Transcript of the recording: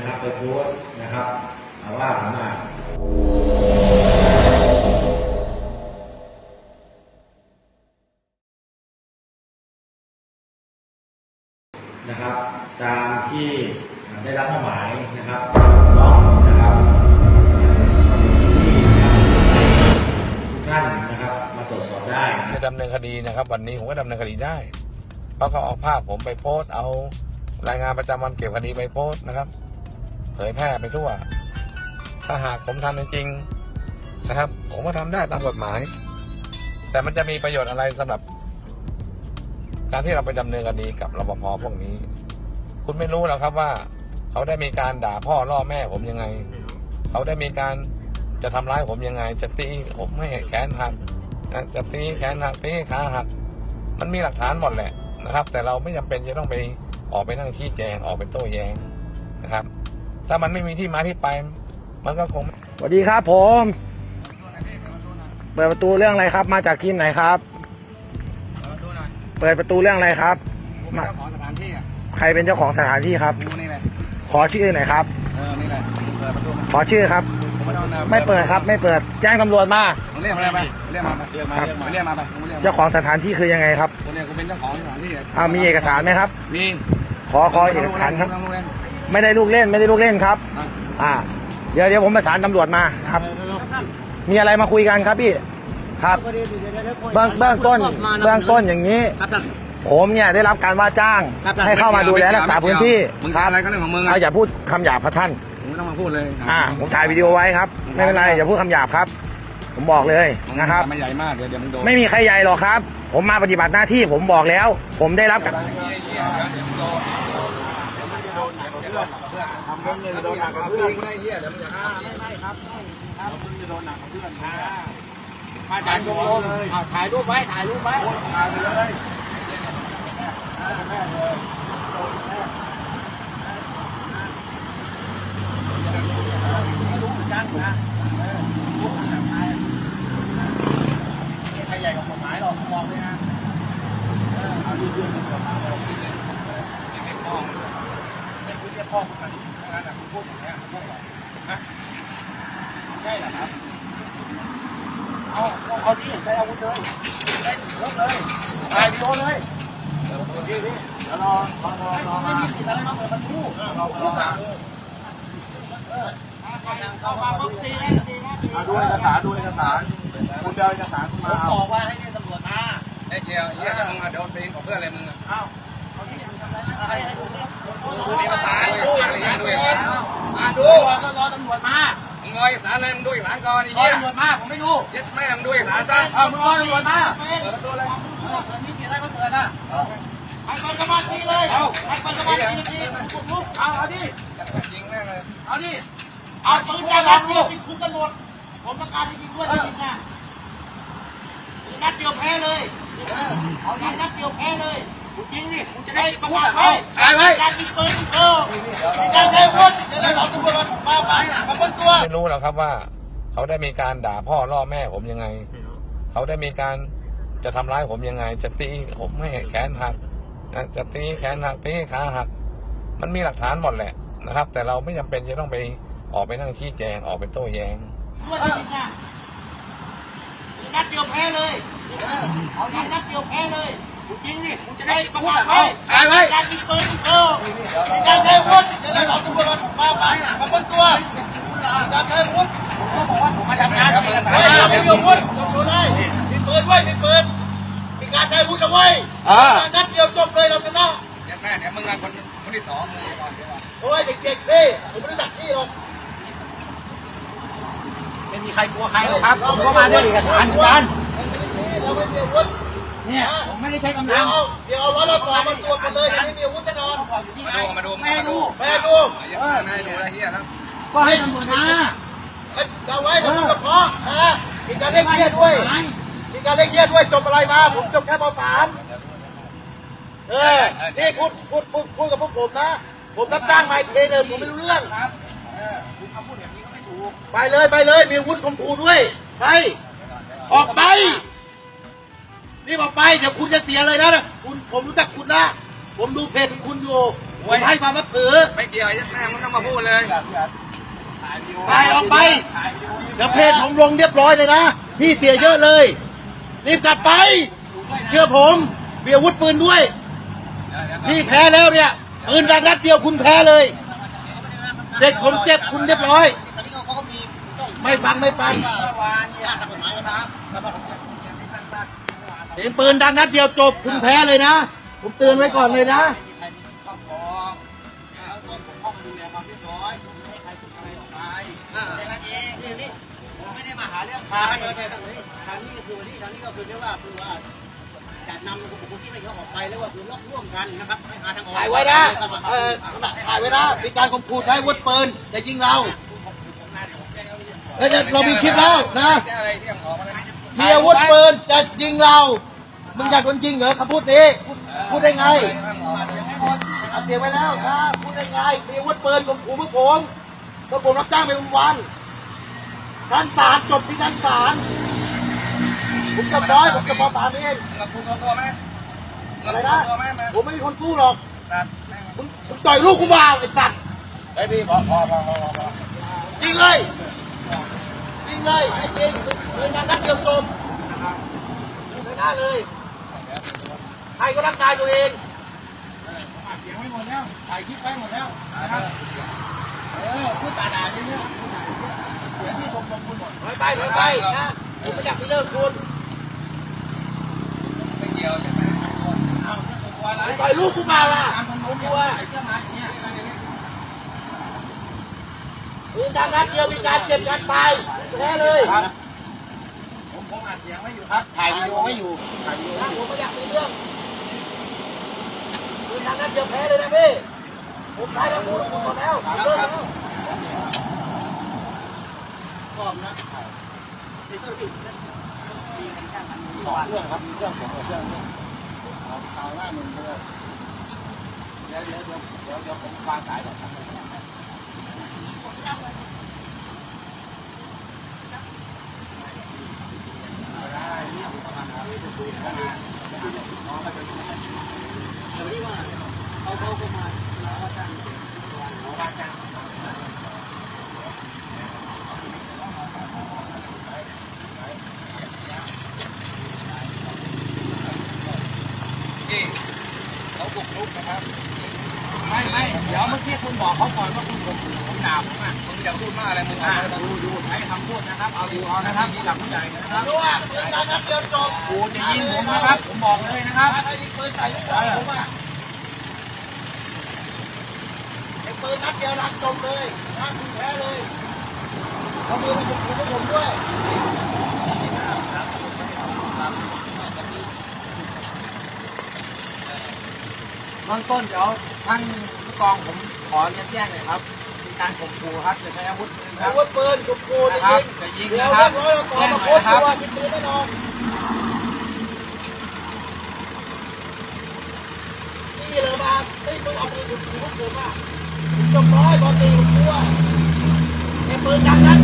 นะครับไปโพสนะครับเอาว่าผมอะนะครับ ตามที่ได้รับมอบหมายนะครับน้องนะครับที่ทุกท่านนะครับ มาตรวจสอบได้จะดำเนินคดีนะครับ วันนี้ผมก็ดำเนินคดีได้เพราะเขาเอาภาพผมไปโพสต์เอารายงานประจำวันเกี่ยวกับคดีไปโพสต์นะครับ เผยแพร่ไปทั่ว ถ้าหากผมทำจริงๆนะครับ ผมก็ทำได้ตามกฎหมาย แต่มันจะมีประโยชน์อะไรสำหรับการที่เราไปดำเนินคดีกับรปภพวกนี้ คุณไม่รู้หรอกครับว่า เขาได้มีการด่าพ่อล่อแม่ผมยังไง เขาได้มีการจะทำร้ายผมยังไง จะตีผมไม่ให้แขนหักจะตีแขนหักตีขาหัก มันมีหลักฐานหมดแหละนะครับ แต่เราไม่จำเป็นจะต้องไปออกไปนั่งชี้แจงออกเป็นโต้แย้งนะครับ ถ้ามันไม่มีที่มาที่ไป มันก็คงสวัสดีครับผมเปิดประตูเรื่องอะไรครับ มาจากทีมไหนครับ เปิดประตูเรื่องอะไรครับมาเจ้าของสถานที่อะใครเป็นเจ้าของสถานที่ครับมึงนี่แหละขอชื่อหน่อยครับเออนี่แหละมึงเปิดประตูมาขอชื่อครับผมไม่ต้องนะไม่เปิดครับไม่เปิดแจ้งตำรวจมามึงเรียกมาเลยไปเรียกมาไปเรียกมาครับเรียกมาเรียกมาไปมึงเรียกมาเจ้าของสถานที่คือยังไงครับกูเรียกกูเป็นเจ้าของสถานที่อ่ามีเอกสารไหมครับมี ขอขอเอกสารครับโงแมไม่ได้ลูกเล่นไม่ได้ลูกเล่นครับอะอ่า เดี๋ยวเดี๋ยวผมประสานตำรวจมาครับ มีอะไรมาคุยกันครับพี่ ครับ เบื้องเบื้องต้น เบื้องต้นอย่างนี้ครับท่านผมเนี่ยได้รับการว่าจ้างครับท่านให้เข้ามาดูแลรักษาพื้นที่มึงคทำรับอะไรก็เรื่องของมึงเอาอย่าพูดคำหยาบครับท่านมึงไม่ต้องมาพูดเลย อ่า ผมถ่ายวิดีโอไว้ครับ ไม่เป็นไรอย่าพูดคำหยาบครับ ผมบอกเลยมึงนะครับ ไม่ใหญ่มากเดี๋ยวเดี๋ยวมึงโดนไม่มีใครใหญ่หรอกครับ ผมมาปฏิบัติหน้าที่ผมบอกแล้ว ผมได้รับการทำเรื่องเงินโดนหนักกับเพื่อนกูได้เหี้ยเดี๋ยวมึงจะฆ่าไม่ไม่ครับครับมึงจะโดนหนักกับเพื่อนนะมาจากชมรมถ่ายรูปไว้ถ่ายรูปไว้ถ่ายไปเลยใครใหญ่กับกฎหมายหรอกมองเลยนะเออเอาดีๆมันกฎหมายเราที่เนี่ยไม่ไม่พ้อง เองกันงั้นอะคุณพูดอย่างเงี้ยพวกเราฮะใช่เหรอครับเอาเอาที่ใช้อาวุธเลยได้ยกเลยถ่ายวิดีโอเลยดีดีเดี๋ยวรอรอรอรอไม่มีสิทธิ์อะไรมาเปิดประตูรอรอมาเข้ามาปุ๊บตีแล้วตีแล้วดูเอกสารดูเอกสารคุณเดินเอกสารมาเอาบอกว่าให้เรียกตำรวจมาไอ้เจียวเยี่ยจะมึงอะโดนตีกับเพื่อนอะไรมึงอะ ดูนะดูเอกสารดูเอกสารดูเอกสารอะดูก็รอตำรวจมามึงรอเอกสารอะไรมึงดูเอกสารก่อนไอ้รอเหี้ยตำรวจมาผมไม่ดูยึดแม่มึงดูเอกสารซะเอามึงรอตำรวจมาเปิดประตูเลยมีเสียอะไรมาเปิดอะให้คนสมาธิเลยให้คนสมาธิทีลุกเอาเอาดิยิงแม่งเลยเอาดิเอาปืนจะรับติดคุกตำรวจผมต้องการจริงๆด้วยจริงๆนะนัดเดียวแพ้เลยเอาดินัดเดียวแพ้เลย จริงดิคุณจะได้ประกาศไว้การมีปืนเออมีการใช้อาวุธเดี๋ยวเราตำรวจมาไปมาค้นตัวไม่รู้หรอกครับว่า เขาได้มีการด่าพ่อล่อแม่ผมยังไง เขาได้มีการจะทำร้ายผมยังไง จะตีผมไม่ให้แขนหักนะจะตีแขนหักตีขาหัก มันมีหลักฐานหมดแหละนะครับ แต่เราไม่จำเป็นจะต้องไปออกไปนั่งชี้แจงออกเป็นโต้แย้งด้วยจริงๆนะนัดเดียวแพ้เลยเอาดินัดเดียวแพ้เลย จริงดิคุณจะได้ประกาศไว้การมีปืนเออมีการใช้อาวุธเดี๋ยวเราตำรวจมาไปมาค้นตัวการใช้อาวุธผมบอกว่าผมมาทำงานเอกสารไม่มีอาวุธจบเลยมีปืนด้วยมีปืนมีการใช้อาวุธเอาไว้นัดเดียวจบเลยเราจะต้องยึดแม่เดี๋ยวมึงงานคนคนที่สองมึงก่อนเดี๋ยวก่อนโอ้ยเด็กๆพี่ผมไม่รู้จักพี่หรอกไม่มีใครกลัวใครหรอกครับผมก็มาด้วยเอกสารเหมือนกันเราไม่มีอาวุธ เนี่ยผมไม่ได้ใช้กำลังเดี๋ยวเอาล้อรถต่อมาตรวจกันเลยไม่มีอาวุธแน่นอนมาดูไม่ให้ดูไม่ไม่ให้ให้ดูดูยึดแม่ให้ดูอะไรเหี้ยแล้วก็ให้ตำรวจมาเอาไว้ตำรวจเพาะนะมีการเล่นเยี่ยด้วยมีการเล่นเยี่ยด้วยจบอะไรมาผมจบแค่ปสามเออนี่พูดพูดพูดพูดกับพวกผมนะ ผมรับจ้างมาเพลเลยผมไม่รู้เรื่องไปเลยไปเลยมีอาวุธข่มขู่ด้วยไปออกไป นี่ออกไปเดี๋ยวคุณจะเสียเลยนะคุณผมรู้จักคุณนะ ผมดูเพจของคุณอยู่ผมให้ความนับถือไม่เกี่ยวไอ้แม่มึงต้องมาพูดเลยถ่ายออกไป เดี๋ยวเพจผมลงเรียบร้อยเลยนะ พี่เสียเยอะเลย รีบกลับไป เชื่อผมเบียอาวุธปืนด้วย พี่แพ้แล้วเนี่ยปืนดังนัดเดียวคุณแพ้เลย เด็กผมเจ็บคุณเรียบร้อย ไม่ฟังไม่ฟัง เห็นปืนดังนัดเดียวจบคุณแพ้เลยนะ ผมเตือนไว้ก่อนเลยนะไม่ได้มาหาเรื่องใครทางนี้ก็คือที่ทางนี้ก็คือเรียกว่าคือว่าจะนำบุคคลที่ไม่ยอมออกไปแล้วว่าคือร่วมกันนะครับให้หาทางออกถ่ายไว้นะเออถ่ายไว้นะมีการข่มขู่ใช้อาวุธปืนจะยิงเราแล้วเรามีคลิปแล้วนะ มามีอาวุธปืนจะยิงเรา มึงอยากโดนยิงเหรอคำพูดนี้ พูดได้ไงเอาเตรียมไว้แล้วนะพูดได้ไง มีอาวุธปืนข่มขู่พวกผมพวกผมรับจ้างไปวันๆการศาลจบที่การศาลผมจำน้อยผมจะพอศาลเองเราพูดตัวไหมอะไรนะผมไม่มีคนสู้หรอกตัดมึงมึงต่อยลูกกูมาไอ้สัตว์ไอ้พี่พอพอพอพอพอยิงเลย ยิงเลยไม่จริงปืนนัดเดียวจบไม่ได้เลย ใครก็รักกายตัวเองเสียงไว้หมดแล้วถ่ายคลิปไว้หมดแล้วนะครับเออพูดตาด่าเยอะๆเสียที่ชมรมคุณหมดถอยไปถอยไปนะผมไม่อยากไปเลิกคุณไม่เกี่ยวใช่ไหมเอาเรื่องตัวอะไรต่อยลูกกูมาล่ะตามคนผรู้มเนี่กยลัวใส่เสื้อมาอย่างเงี้ย ปืนดังนัดเดียวมีการเจ็บการตายแพ้เลยผมผมอัดเสียงไว้อยู่ครับ ถ่ายวีดีโอไว้อยู่ถ่ายวีดีโอนะผมไม่อยากมีเรื่องปืนดังนัดเดียวแพ้เลยนะพี่ผมตายแล้วพูดหมดแล้วเลิกแล้วพร้อมนะสองเรื่องครับมีเรื่องผมกับเรื่องนี้เอาข่าวหน้ามึงด้วยเดี๋ยวเดี๋ยวเดี๋ยวเดี๋ยวเดี๋ยวผมวางสายก่อนครับ ได้นี่ประมาณนั้นคุยกันนะน้องก็จะ แต่วันนี้ว่าเขาเขาเข้ามาแล้วว่าจ้าง ว่าจ้าง ที่เขาบุกรุกนะครับ ไม่ไม่เดี๋ยวเมื่อกี้คุณบอกเขาก่อนว่า อะมึงอย่าพูดมากอะไรมึงอ่าเอาดูดูใช้คำพูดนะครับ เอาดูเอานะครับมีหลักผู้ใหญ่นะครับรู้ว่าปืนดังนัดเดียวจบกูจะยิงผมนะครับ ผมบอกเลยนะครับถ้าใครยิงปืนใส่ลูกบอลผมอะไอ้ปืนนัดเดียวดังจบเลยนะคุณแพ้เลยเขามีมาจุดคุณพวกผมด้วยเบื้องต้นเดี๋ยวท่านผู้กองผมขอเรียนแจ้งหน่อยครับมี การข่มขู่ครับจะใช้อาวุธปืนคอารับ วุธปืนจุกกูจะนะครับยิงจะยิงเดี๋ยวนะครับเรียบร้อยแล้วต่อมาโค้ชแจ้งหน่ตัอยวนะครับมีปืนแน่นอนนี่เลยมาเฮ้ยมึงเอาปืนจุกกูพวกผมอะผมจบร้อยบอลตีผมกลัวไอ้ปืนดังนัดเดียวแน่เลย